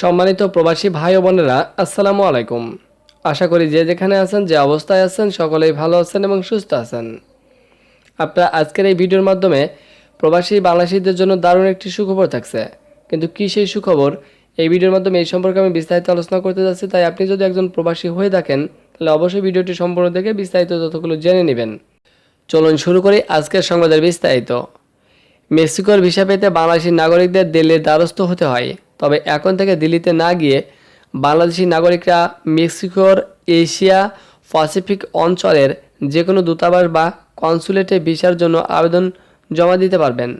সম্মানিত প্রবাসী ভাই ও বোনেরা, আসসালামু আলাইকুম। আশা করি যে যেখানে আছেন, যে অবস্থায় আছেন, সকলেই ভালো আছেন এবং সুস্থ আছেন। আপনারা আজকের এই ভিডিওর মাধ্যমে প্রবাসী বাংলাদেশিদের জন্য দারুণ একটি সুখবর থাকছে। কিন্তু কী সেই সুখবর? এই ভিডিওর মাধ্যমে এই সম্পর্কে আমি বিস্তারিত আলোচনা করতে যাচ্ছি, তাই আপনি যদি একজন প্রবাসী হয়ে থাকেন, তাহলে অবশ্যই ভিডিওটি সম্পূর্ণ দেখে বিস্তারিত তথ্যগুলো জেনে নেবেন। চলুন শুরু করি আজকের সংবাদের বিস্তারিত। মেক্সিকোর ভিসা পেতে বাংলাদেশি নাগরিকদের দিল্লির দ্বারস্থ হতে হয়। তবে এখন থেকে দিল্লিতে না গিয়ে বাংলাদেশি নাগরিকরা মেক্সিকোর এশিয়া প্যাসিফিক অঞ্চলের যে কোনো দূতাবাস বা কনসুলেটে ভিসার জন্য আবেদন জমা দিতে পারবেন।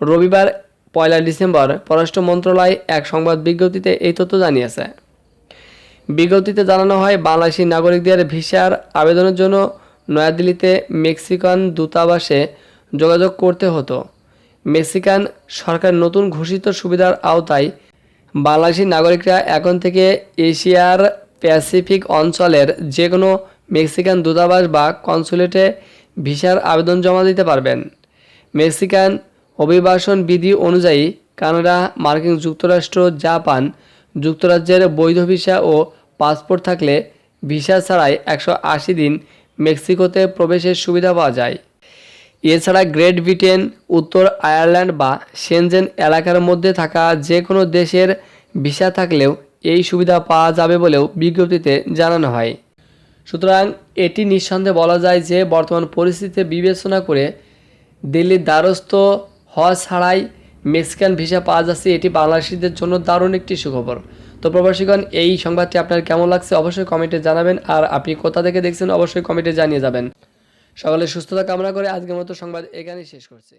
রবিবার পয়লা ডিসেম্বর পররাষ্ট্র মন্ত্রণালয় এক সংবাদ বিজ্ঞপ্তিতে এই তথ্য জানিয়েছে। বিজ্ঞপ্তিতে জানানো হয়, বাংলাদেশি নাগরিকদের ভিসার আবেদনের জন্য নয়াদিল্লিতে মেক্সিকান দূতাবাসে যোগাযোগ করতে হতো। মেক্সিকান সরকার নতুন ঘোষিত সুবিধার আওতায় বাংলাদেশি নাগরিকরা এখন থেকে এশিয়ার প্যাসিফিক অঞ্চলের যে কোনো মেক্সিকান দূতাবাস বা কনসুলেটে ভিসার আবেদন জমা দিতে পারবেন। মেক্সিকান অভিবাসন বিধি অনুযায়ী কানাডা, মার্কিন যুক্তরাষ্ট্র, জাপান যুক্তরাজ্যের বৈধ ভিসা ও পাসপোর্ট থাকলে ভিসা ছাড়াই একশো আশি দিন মেক্সিকোতে প্রবেশের সুবিধা পাওয়া যায়। এছাড়া গ্রেট ব্রিটেন, উত্তর আয়ারল্যান্ড বা সেনজেন এলাকার মধ্যে থাকা যে কোনো দেশের ভিসা থাকলেও এই সুবিধা পাওয়া যাবে বলেও বিজ্ঞপ্তিতে জানানো হয়। সুতরাং এটি নিঃসন্দেহে বলা যায় যে বর্তমান পরিস্থিতিতে বিবেচনা করে দিল্লির দ্বারস্থ হওয়া ছাড়াই মেক্সিকান ভিসা পাওয়া যাচ্ছে। এটি বাংলাদেশিদের জন্য দারুণ একটি সুখবর। তো প্রবাসীগণ, এই সংবাদটি আপনার কেমন লাগছে অবশ্যই কমেন্টে জানাবেন। আর আপনি কোথা থেকে দেখছেন অবশ্যই কমেন্টে জানিয়ে যাবেন। সকলের সুস্থতা কামনা করে আজকের মতো সংবাদ এখানেই শেষ করছি।